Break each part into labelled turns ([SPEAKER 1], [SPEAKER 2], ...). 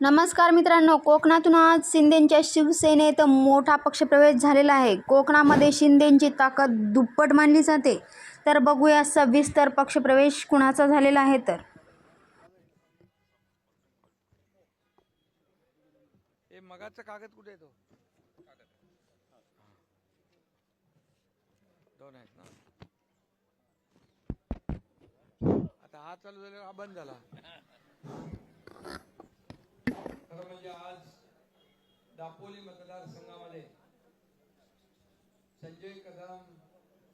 [SPEAKER 1] नमस्कार मित्रांनो कोकणातून आज शिंदेंच्या शिवसेनेत मोठा पक्षप्रवेश झालेला आहे. कोकणामध्ये शिंदेंची ताकद दुप्पट मानली जाते. तर बघूया सविस्तर पक्षप्रवेश कुणाचा झालेला आहे तर.
[SPEAKER 2] मगाचा कागद कुठे येतो दोन आहेत ना. आता हा चालू झाला हा बंद झाला. खरं म्हणजे आज दापोली मतदारसंघामध्ये संजय कदम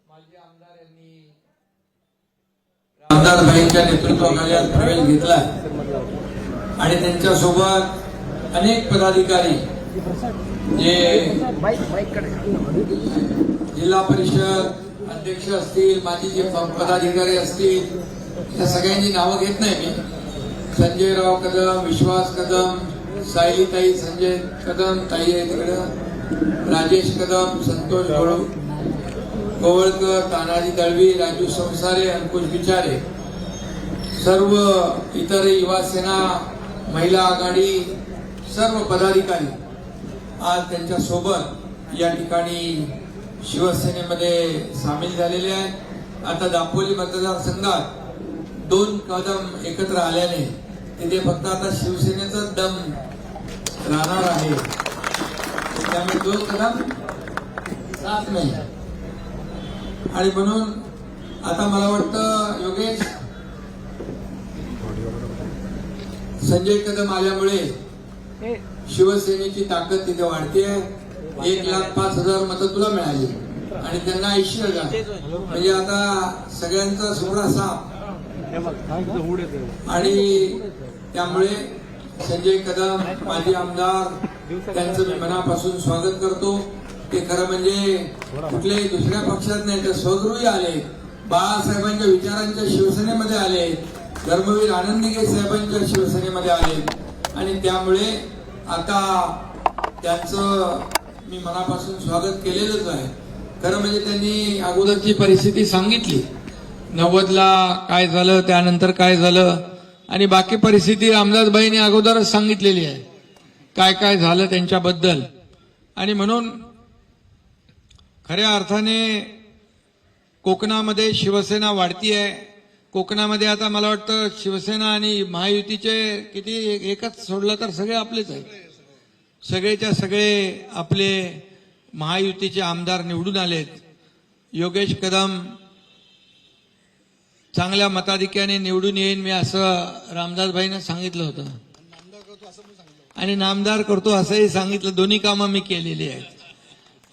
[SPEAKER 2] माजी आमदार यांनी आमदार भाईंच्या नेतृत्वाखाली आज प्रवेश घेतला आणि त्यांच्यासोबत अनेक पदाधिकारी जे जिल्हा परिषद अध्यक्ष असतील माजी जे पदाधिकारी असतील त्या सगळ्यांची नावं घेत नाही मी. संजयराव कदम विश्वास कदम सायलीताई संजय कदम ताई आहे तिकडं राजेश कदम संतोष गोळ. गोवळकर तानाजी दळवी राजू संसारे अंकुश बिचारे. सर्व इतर युवा सेना महिला आघाडी सर्व पदाधिकारी आज त्यांच्यासोबत या ठिकाणी शिवसेनेमध्ये सामील झालेले आहेत. आता दापोली मतदारसंघात दोन कदम एकत्र आल्याने तिथे फक्त आता शिवसेनेचा दम राहणार आहे. त्यामुळे दोन कदम साथ नाही. आणि म्हणून आता मला वाटतं योगेश संजय कदम आल्यामुळे शिवसेनेची ताकद तिथे वाढते एक लाख पाच हजार मतं तुला मिळाली. आणि त्यांना ऐंशी हजार. म्हणजे आता सगळ्यांचा सोहळा साफ. आणि त्यामुळे संजय कदम माजी आमदार त्यांचं मी मनापासून स्वागत करतो. ते खरं म्हणजे कुठल्याही दुसऱ्या पक्षात नाही तर स्वगृही आले. बाळासाहेबांच्या विचारांच्या शिवसेनेमध्ये आले. धर्मवीर आनंदीगे साहेबांच्या शिवसेनेमध्ये आले. आणि त्यामुळे आता त्यांचं मी मनापासून स्वागत केलेलंच आहे. खरं म्हणजे त्यांनी अगोदरची परिस्थिती सांगितली. नव्वदला काय झालं त्यानंतर काय झालं? आणि बाकी परिस्थिती रामदासबाईंनी अगोदरच सांगितलेली आहे. काय काय झालं त्यांच्याबद्दल? आणि म्हणून खऱ्या अर्थाने कोकणामध्ये शिवसेना वाढती आहे कोकणामध्ये आता मला वाटतं शिवसेना आणि महायुतीचे किती एकच सोडलं तर सगळे आपलेच आहेत. सगळेच्या सगळे आपले महायुतीचे आमदार निवडून आलेत. योगेश कदम चांगल्या मताधिक्याने निवडून येईन मी असं रामदासभाईनं सांगितलं होतं. आणि नामदार करतो असंही सांगितलं. दोन्ही कामं मी केलेली आहेत.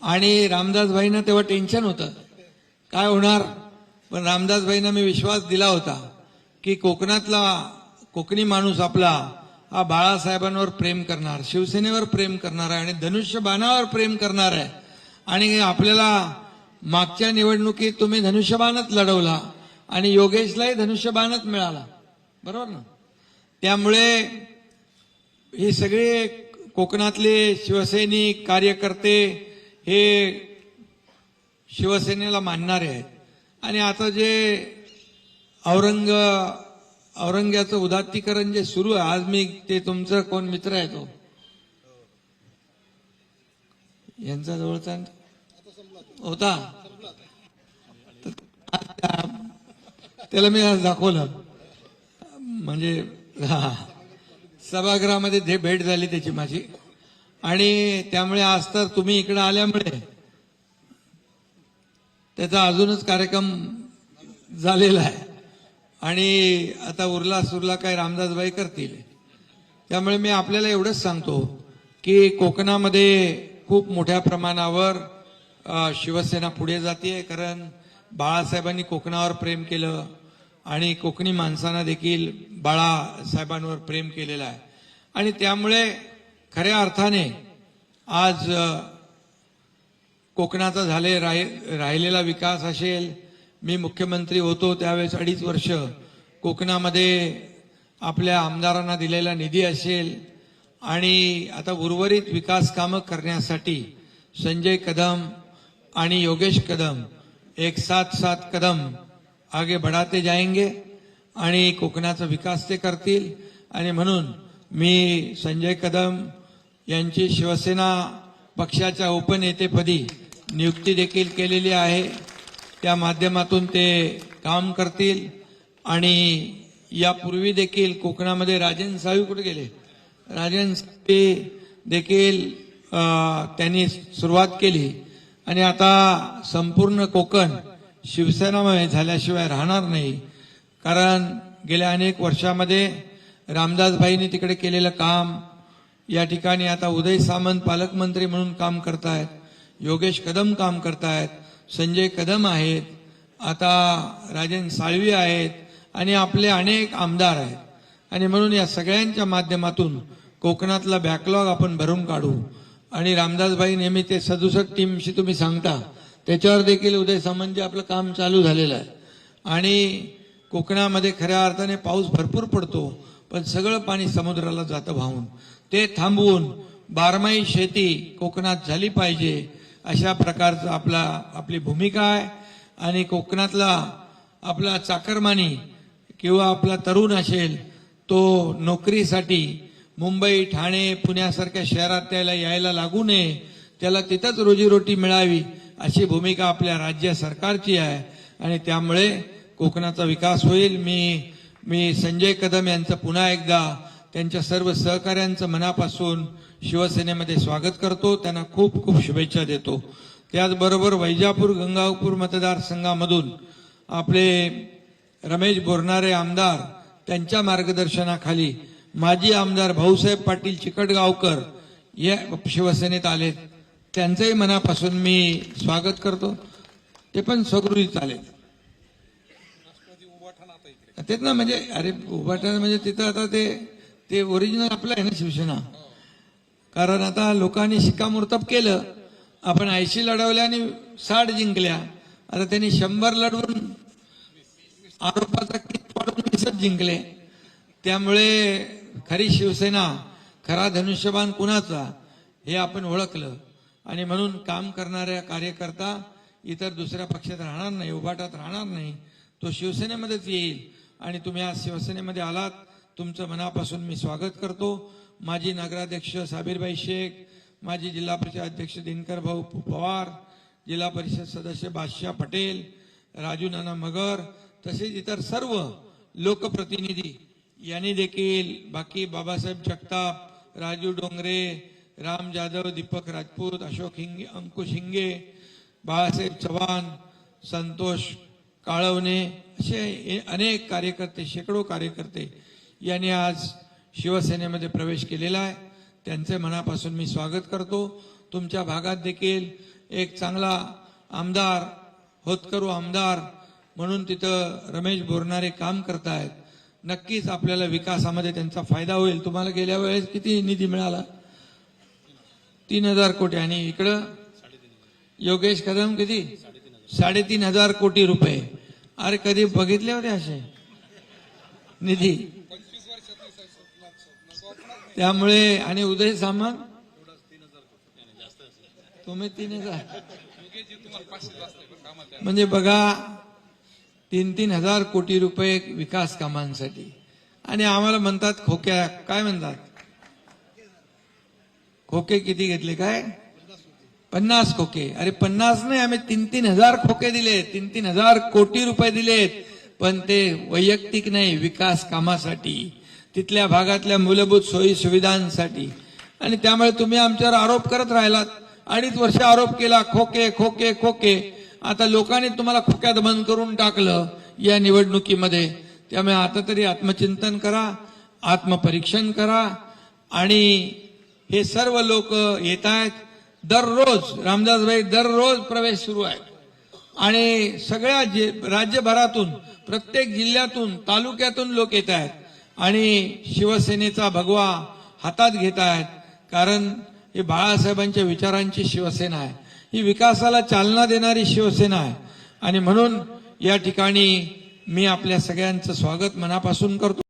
[SPEAKER 2] आणि रामदासभाईंना तेव्हा टेन्शन होतं. काय होणार? पण रामदासभाईंना मी विश्वास दिला होता की कोकणातला कोकणी माणूस आपला हा बाळासाहेबांवर प्रेम करणार शिवसेनेवर प्रेम करणार आहे आणि धनुष्यबाणावर प्रेम करणार आहे. आणि आपल्याला मागच्या निवडणुकीत तुम्ही धनुष्यबाणच लढवला. आणि योगेशलाही धनुष्यबाणच मिळाला. बरोबर ना? त्यामुळे हे सगळे कोकणातले शिवसैनिक कार्यकर्ते हे शिवसेनेला मानणारे आहेत. आणि आता जे औरंग औरंग्याचं उदात्तीकरण जे सुरू आहे आज मी ते तुमचं कोण मित्र आहे तो? यांचा जवळचा होता. त्याला मी आज दाखवलं. म्हणजे हा. सभागृहामध्ये ते भेट झाली त्याची माझी. आणि त्यामुळे आज तर तुम्ही इकडे आल्यामुळे त्याचा अजूनच कार्यक्रम झालेला आहे. आणि आता उरला सुरला काय रामदासबाई करतील. त्यामुळे मी आपल्याला एवढंच सांगतो की कोकणामध्ये खूप मोठ्या प्रमाणावर शिवसेना पुढे जाते कारण बाळासाहेबांनी कोकणावर प्रेम केलं. आणि कोकणी माणसांना देखील बाळासाहेबांवर प्रेम केलेलं आहे. आणि त्यामुळे खऱ्या अर्थाने आज कोकणाचा झाले राहि- राहिलेला विकास असेल मी मुख्यमंत्री होतो त्यावेळेस अडीच वर्ष कोकणामध्ये आपल्या आमदारांना दिलेला निधी असेल आणि आता उर्वरित विकास कामं करण्यासाठी संजय कदम आणि योगेश कदम एक सात सात कदम आगे बढ़ाते जाएंगे आणि कोकणाचा विकास ते करतील. आणि म्हणून मी संजय कदम यांची शिवसेना पक्षाच्या उपनेतेपदी नियुक्ती देखील केलेली आहे. त्या माध्यमातून ते काम करतील. आणि यापूर्वी देखील कोकणामध्ये राजन साळवी कुठे गेले? राजन साळवी देखील त्यांनी सुरुवात केली. आणि आता संपूर्ण कोकण शिवसेनामय झाल्याशिवाय राहणार नाही. कारण गेल्या अनेक वर्षामध्ये रामदासभाईंनी तिकडे केलेलं काम या ठिकाणी आता उदय सामंत पालकमंत्री म्हणून काम करतायत योगेश कदम काम करतायत संजय कदम आहेत आता राजन साळवी आहेत आणि आपले अनेक आमदार आहेत. आणि म्हणून या सगळ्यांच्या माध्यमातून कोकणातला बॅकलॉग आपण भरून काढू. आणि रामदासभाई नेहमी ते सदुसष्ट टीमशी तुम्ही सांगता त्याच्यावर देखील उदय सामंतचे आपलं काम चालू झालेलं आहे. आणि कोकणामध्ये खऱ्या अर्थाने पाऊस भरपूर पडतो पण सगळं पाणी समुद्राला जातं वाहून. ते थांबवून बारमाही शेती कोकणात झाली पाहिजे अशा प्रकारचं आपला आपली भूमिका आहे. आणि कोकणातला आपला चाकरमानी किंवा आपला तरुण असेल तो नोकरीसाठी मुंबई ठाणे पुण्यासारख्या शहरात त्याला यायला लागू नये. त्याला तिथंच रोजीरोटी मिळावी. अशी भूमिका आपल्या राज्य सरकारची आहे. आणि त्यामुळे कोकणाचा विकास होईल. मी मी संजय कदम यांचं पुन्हा एकदा त्यांच्या सर्व सहकाऱ्यांचं मनापासून शिवसेनेमध्ये स्वागत करतो. त्यांना खूप खूप शुभेच्छा देतो. त्याचबरोबर वैजापूर गंगापूर मतदारसंघामधून आपले रमेश बोरणारे आमदार त्यांच्या मार्गदर्शनाखाली माजी आमदार भाऊसाहेब पाटील चिकटगावकर या शिवसेनेत आलेत. त्यांचंही मनापासून मी स्वागत करतो. ते पण स्वगृही चालेल. तेच ना म्हणजे अरे उभाटा म्हणजे तिथं आता ते ते ओरिजिनल आपलं आहे ना शिवसेना. कारण आता लोकांनी शिक्कामोर्तब केलं. आपण ऐंशी लढवल्या आणि साठ जिंकल्या. आता त्यांनी शंभर लढवून आरोपाचा किट पाडून दिसत जिंकले. त्यामुळे खरी शिवसेना खरा धनुष्यबाण कुणाचा हे आपण ओळखलं. आणि म्हणून काम करणाऱ्या कार्यकर्ता इतर दुसऱ्या पक्षात राहणार नाही उभाटात राहणार नाही. तो शिवसेनेमध्येच येईल. आणि तुम्ही आज शिवसेनेमध्ये आलात तुमचं मनापासून मी स्वागत करतो. माजी नगराध्यक्ष साबीरबाई शेख माजी जिल्हा परिषद अध्यक्ष दिनकर भाऊ पवार जिल्हा परिषद सदस्य बादशाह पटेल राजू नाना मगर तसेच इतर सर्व लोकप्रतिनिधी यांनी देखील बाकी बाबासाहेब जगताप राजू डोंगरे राम जाधव दीपक राजपूत अशोक हिंगे अंकुश हिंगे बाळासाहेब चव्हाण संतोष काळवणे असे अनेक कार्यकर्ते शेकडो कार्यकर्ते यांनी आज शिवसेनेमध्ये प्रवेश केलेला आहे. त्यांचे मनापासून मी स्वागत करतो. तुमच्या भागात देखील एक चांगला आमदार होतकरू आमदार म्हणून तिथं रमेश बोरणारे काम करतायत. नक्कीच आपल्याला विकासामध्ये त्यांचा फायदा होईल. तुम्हाला गेल्या वेळेस किती निधी मिळाला? तीन हजार कोटी. आणि इकडं योगेश कदम किती? साडेतीन हजार कोटी रुपये. अरे कधी बघितले होते असे? निधी. त्यामुळे आणि उदय सामंत? तुम्ही तीन हजार. म्हणजे बघा तीन तीन हजार कोटी रुपये विकास कामांसाठी. आणि आम्हाला म्हणतात खोक्या काय म्हणतात? खोके किती घेतले काय? पन्नास खोके. अरे पन्नास नाही आम्ही तीन तीन हजार खोके दिले तीन तीन हजार कोटी रुपये दिलेत. पण ते वैयक्तिक नाही विकास कामासाठी. तिथल्या भागातल्या मूलभूत सोयी सुविधांसाठी. आणि त्यामुळे तुम्ही आमच्यावर आरोप करत राहिलात. अडीच वर्ष आरोप केला खोके खोके खोके. आता लोकांनी तुम्हाला खोक्यात बंद करून टाकलं या निवडणुकीमध्ये. त्यामुळे आता तरी आत्मचिंतन करा आत्मपरीक्षण करा. आणि हे सर्व लोक येत आहेत. दररोज रामदासभाई दररोज प्रवेश सुरू आहे आणि सगळ्या जे राज्यभरातून प्रत्येक जिल्ह्यातून तालुक्यातून लोक येत आहेत. आणि शिवसेनेचा भगवा हातात घेत आहेत. कारण ही बाळासाहेबांच्या विचारांची शिवसेना आहे. ही विकासाला चालना देणारी शिवसेना आहे. आणि म्हणून या ठिकाणी मी आपल्या सगळ्यांचं स्वागत मनापासून करतो.